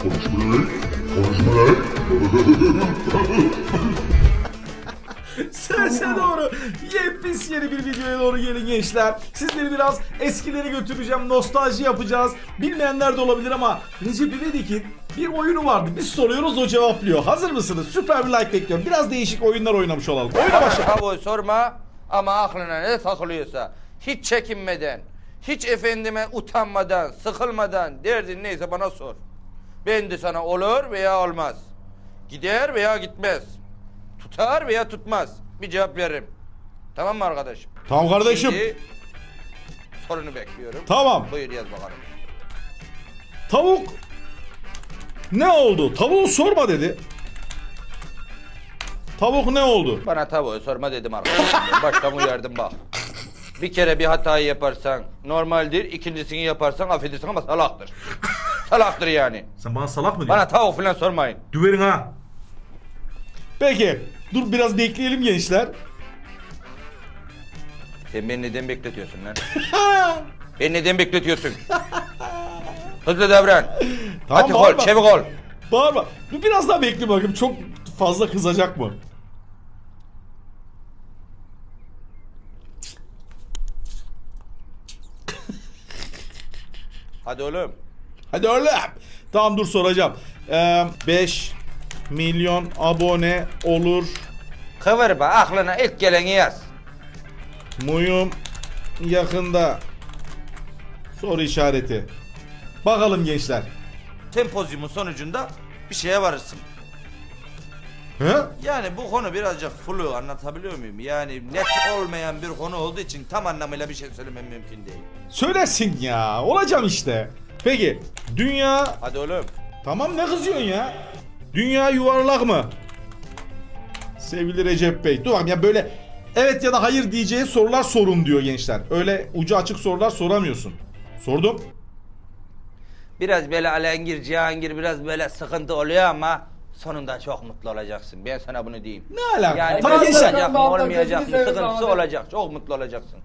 Sese doğru yepis yeni bir videoya doğru gelin gençler. Sizleri biraz eskileri götüreceğim, nostalji yapacağız. Bilmeyenler de olabilir ama Recep İvedik'in bir oyunu vardı. Biz soruyoruz o cevaplıyor. Hazır mısınız? Süper bir like bekliyorum. Biraz değişik oyunlar oynamış olalım. Oyuna başla. Havoyu sorma ama aklına ne takılıyorsa hiç çekinmeden, hiç efendime utanmadan, sıkılmadan derdin neyse bana sor. Ben de sana olur veya olmaz. Gider veya gitmez. Tutar veya tutmaz. Bir cevap veririm. Tamam mı arkadaşım? Tamam kardeşim. Şimdi sorunu bekliyorum. Tamam. Buyur yaz bakalım. Tavuk ne oldu? Tavuğu sorma dedi. Tavuk ne oldu? Bana tavuğu sorma dedim arkadaşım. Baştan uyardım bak. Bir kere bir hatayı yaparsan normaldir, ikincisini yaparsan affedersin ama salaktır. Salaktır yani. Sen bana salak mı Bana tavuk falan sormayın. Düverin ha. Peki. Dur biraz bekleyelim gençler. Sen beni neden bekletiyorsun lan? beni neden bekletiyorsun? Hızlı davran. Tamam, Hadi ol, bağırma. çevik ol. Bağırma. Dur biraz daha bekle bakayım. Çok fazla kızacak mı? Hadi oğlum. Hadi öyle. Tamam dur soracağım. 5 milyon abone olur Kıvırma aklına ilk geleni yaz. muyum yakında? Soru işareti. Bakalım gençler. Sempozyumun sonucunda bir şeye varırsın. He? Yani bu konu birazcık flu anlatabiliyor muyum? Yani net olmayan bir konu olduğu için tam anlamıyla bir şey söylemem mümkün değil. Söylersin ya. Olacağım işte. Peki. Dünya Hadi oğlum. Tamam ne kızıyorsun ya? Dünya yuvarlak mı? Sevgili Recep Bey. Dur bakayım ya böyle evet ya da hayır diyeceği sorular sorun diyor gençler. Öyle ucu açık sorular soramıyorsun. Sordum. Biraz böyle alengir, cihangir biraz böyle sıkıntı oluyor ama sonunda çok mutlu olacaksın. Ben sana bunu diyeyim. Ne alaka? Yani Tamam olacak mı olmayacak mı sıkıntısı olacak. Çok mutlu olacaksın.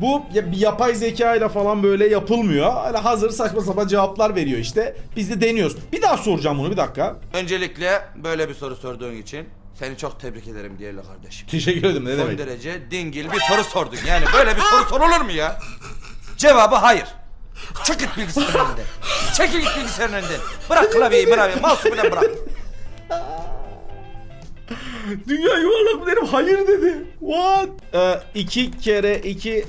Bu ya- bir yapay zeka ile falan böyle yapılmıyor. Öyle hazır saçma sapan cevaplar veriyor işte. Biz de deniyoruz. Bir daha soracağım bunu bir dakika. Öncelikle böyle bir soru sorduğun için seni çok tebrik ederim değerli kardeşim. Teşekkür ederim ne Son demek. derece dingil bir soru sordun. Yani böyle bir soru sorulur mu ya? Cevabı hayır. Çık git bilgisayarın önünden. Çekil git bilgisayarın önünden. Bırak klavyeyi klavyeyi. Mouse'u bile bırak. Dünya yuvarlak mı dedim hayır dedi. What? Ee, iki kere iki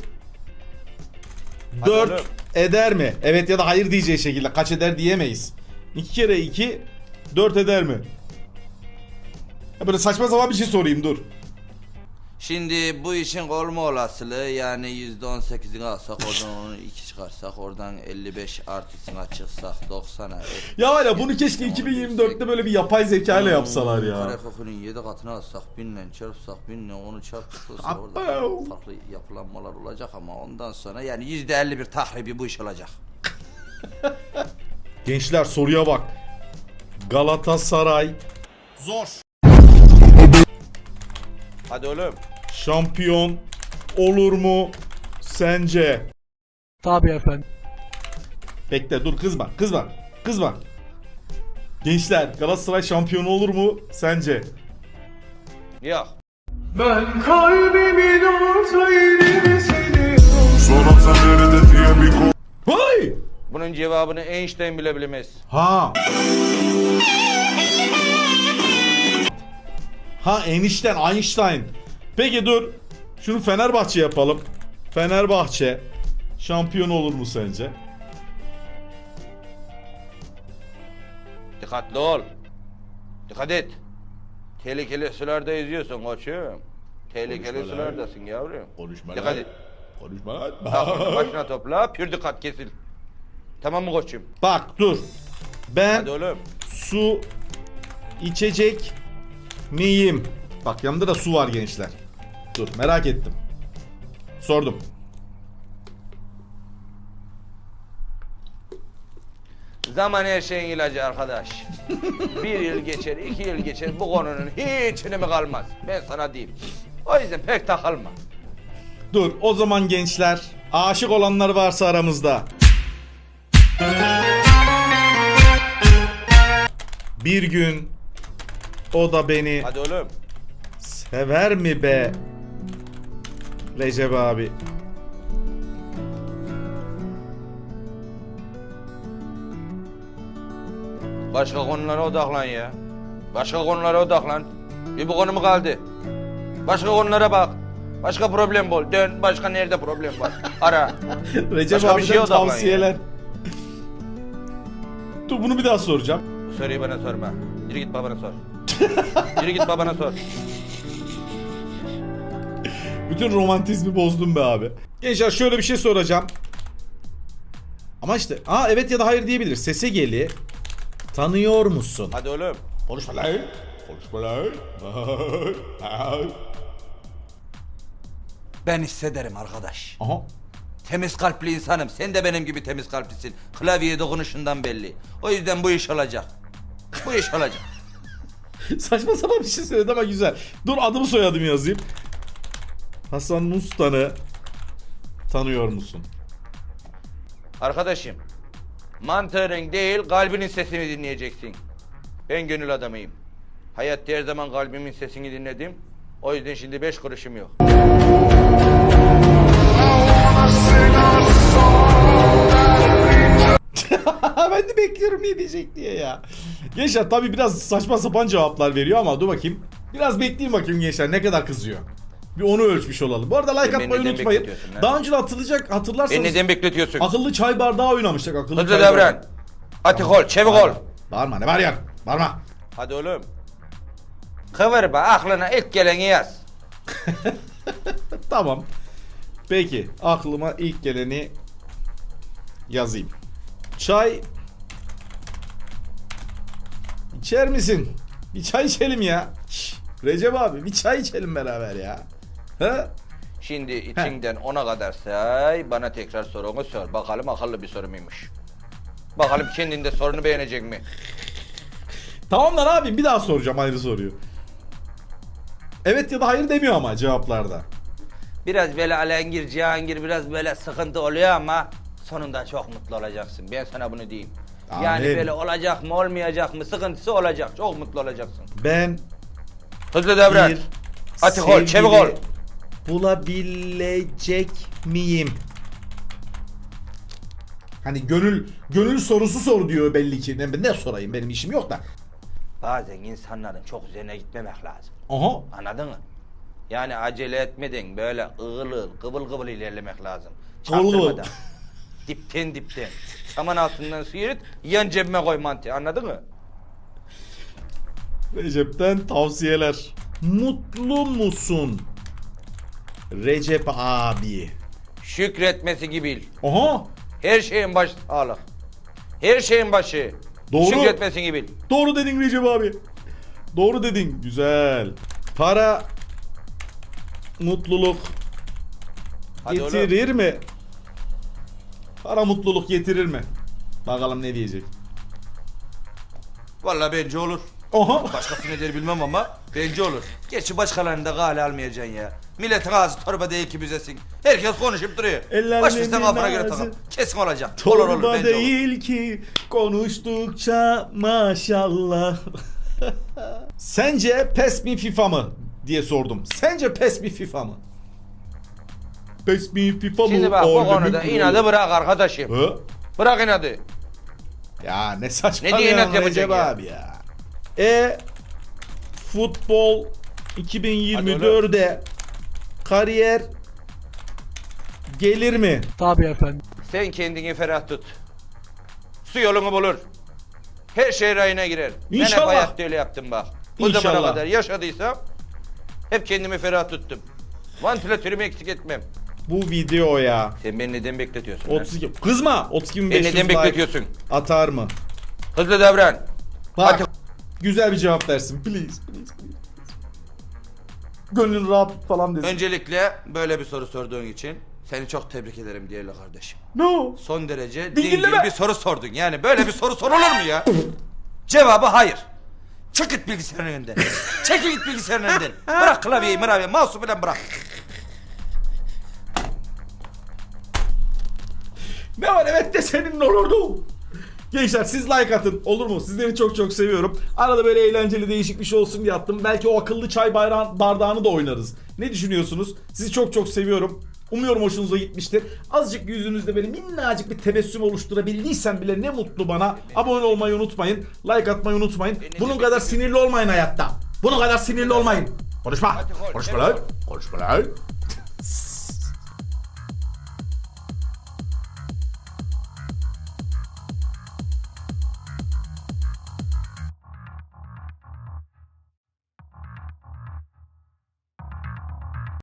Hadi dört oğlum. eder mi? Evet ya da hayır diyeceği şekilde kaç eder diyemeyiz. İki kere iki dört eder mi? Ya böyle saçma sapan bir şey sorayım dur. Şimdi bu işin olma olasılığı yani yüzde on sekizini alsak oradan onu iki çıkarsak oradan 55 artısına çıksak 90'a. Ya ya bunu keşke 2024'te böyle bir yapay zeka ile yapsalar ya. Karekokunun 7 katını alsak binle çarpsak binle onu çarpsak orada farklı yapılanmalar olacak ama ondan sonra yani yüzde 50 bir tahribi bu iş olacak. Gençler soruya bak. Galatasaray zor. Hadi oğlum. Şampiyon olur mu sence? Tabii efendim. Bekle dur kızma kızma kızma. Gençler Galatasaray şampiyonu olur mu sence? Yok. Ben kalbimin orta yerini seni Sorarsan nerede diye bir konu Hay! Bunun cevabını Einstein bile bilemez. Ha. Ha enişten Einstein. Peki dur. Şunu Fenerbahçe yapalım. Fenerbahçe şampiyon olur mu sence? Dikkatli ol. Dikkat et. Tehlikeli sularda yüzüyorsun koçum. Tehlikeli Konuşma lan. sulardasın yavrum. Konuşma Dikkat lan. et. Konuşma lan. Aklını başına topla. Pür dikkat kesil. Tamam mı koçum? Bak dur. Ben Hadi oğlum. su içecek miyim? Bak yanımda da su var gençler. Dur merak ettim. Sordum. Zaman her şeyin ilacı arkadaş. bir yıl geçer, iki yıl geçer. Bu konunun hiç önemi kalmaz. Ben sana diyeyim. O yüzden pek takılma. Dur o zaman gençler aşık olanlar varsa aramızda. Bir gün o da beni Hadi oğlum. sever mi be? Recep abi. Başka konulara odaklan ya. Başka konulara odaklan. Bir bu konu mu kaldı? Başka konulara bak. Başka problem bul. Dön başka nerede problem var. Ara. Recep Başka bir abiden şeye odaklan tavsiyeler. Dur bunu bir daha soracağım. Bu soruyu bana sorma. Yürü git babana sor. Yürü git babana sor. Bütün romantizmi bozdum be abi. Gençler şöyle bir şey soracağım. Ama işte aa evet ya da hayır diyebilir. Sese geli. Tanıyor musun? Hadi oğlum. Konuşma lan. Konuşma lan. Ben hissederim arkadaş. Aha. Temiz kalpli insanım. Sen de benim gibi temiz kalplisin. Klavyeye dokunuşundan belli. O yüzden bu iş olacak. Bu iş olacak. Saçma sapan bir şey söyledi ama güzel. Dur adımı soyadımı yazayım. Hasan Mustan'ı tanıyor musun? Arkadaşım, mantığın değil kalbinin sesini dinleyeceksin. Ben gönül adamıyım. Hayatta her zaman kalbimin sesini dinledim. O yüzden şimdi beş kuruşum yok. Ben de bekliyorum ne diyecek diye ya. Gençler tabi biraz saçma sapan cevaplar veriyor ama dur bakayım. Biraz bekleyin bakayım gençler ne kadar kızıyor. Bir onu ölçmüş olalım. Bu arada like atmayı unutmayın. Daha önce hatırlayacak hatırlarsanız Beni neden bekletiyorsun? akıllı çay bardağı oynamıştık. Akıllı Hızlı çay bardağı. Atik ol, çevik ol. Bağırma ne var ya? Bağırma. Hadi oğlum. Kıvırma, aklına ilk geleni yaz. Tamam. Peki aklıma ilk geleni yazayım. Çay içer misin? Bir çay içelim ya. Şş, Recep abi bir çay içelim beraber ya. Ha? Şimdi içinden ona kadar say, bana tekrar sorunu sor. Bakalım akıllı bir soru muymuş. Bakalım kendinde sorunu beğenecek mi? Tamam lan abi bir daha soracağım aynı soruyu. Evet ya da hayır demiyor ama cevaplarda. Biraz böyle alengir, cihangir biraz böyle sıkıntı oluyor ama sonunda çok mutlu olacaksın. Ben sana bunu diyeyim. Yani Amin. böyle olacak mı olmayacak mı sıkıntısı olacak. Çok mutlu olacaksın. Ben Hızlı davran. bir Atik ol, sevgili çevik ol. Bulabilecek miyim? Hani gönül gönül sorusu sor diyor belli ki. Ne, ne sorayım benim işim yok da. Bazen insanların çok üzerine gitmemek lazım. Aha. Anladın mı? Yani acele etmeden böyle ığıl ığıl, kıvıl kıvıl ilerlemek lazım. Kıvıl kıvıl. Çaktırmadan. dipten dipten. Saman altından sıyırıp yan cebime koy mantığı anladın mı? Recep'ten tavsiyeler. Mutlu musun? Recep abi. Şükretmesi gibi. Aha. Her şeyin başı sağlık. Her şeyin başı. Doğru. Şükretmesini bil. Doğru dedin Recep abi. Doğru dedin. Güzel. Para mutluluk Hadi oğlum. getirir mi? Para mutluluk getirir mi? Bakalım ne diyecek. Vallahi bence olur. Aha. Başkası ne der bilmem ama bence olur. Gerçi başkalarını da gale almayacaksın ya. Milletin ağzı torba değil ki büzesin. Herkes konuşup duruyor. Eller Baş bizden kafana göre takıl. Kesin olacak. olur olur Torba bence olur. değil ki konuştukça maşallah. Sence PES mi FIFA mı diye sordum. Sence PES mi FIFA mı? PES mi FIFA mı? Şimdi bak bu konuda kralı. inadı bırak arkadaşım. Hı? Bırak inadı. Ya ne saçma Ne diye inat yapacak ya? abi ya. E futbol 2024'de kariyer gelir mi? Tabii efendim. Sen kendini ferah tut. Su yolunu bulur. Her şey rayına girer. Ben İnşallah. hep hayatta öyle yaptım bak. Bu zamana İnşallah. kadar yaşadıysam hep kendimi ferah tuttum. Vantilatörümü eksik etmem. Bu videoya Sen beni neden bekletiyorsun? lan? 32 kızma 32.500 Beni neden like bekletiyorsun? atar mı? Hızlı davran. Bak Hadi. güzel bir cevap versin please please. please. Gönlün rahat tut falan desin. Öncelikle böyle bir soru sorduğun için seni çok tebrik ederim değerli kardeşim. No. Son derece Dingilleme. dingil bir soru sordun. Yani böyle bir soru sorulur mu ya? Cevabı hayır. Çık git bilgisayarın önünden. Çekil git bilgisayarın önünden. Bırak klavyeyi, mıravyeyi, mouse'u falan bırak. Ne var evet de senin olurdu. Gençler siz like atın olur mu? Sizleri çok çok seviyorum. Arada böyle eğlenceli değişik bir şey olsun diye attım. Belki o akıllı çay bayrağı, bardağını da oynarız. Ne düşünüyorsunuz? Sizi çok çok seviyorum. Umuyorum hoşunuza gitmiştir. Azıcık yüzünüzde böyle minnacık bir tebessüm oluşturabildiysem bile ne mutlu bana. Abone olmayı unutmayın. Like atmayı unutmayın. Bunun kadar sinirli olmayın hayatta. Bunun kadar sinirli olmayın. Konuşma. Konuşma lan. Konuşma lan.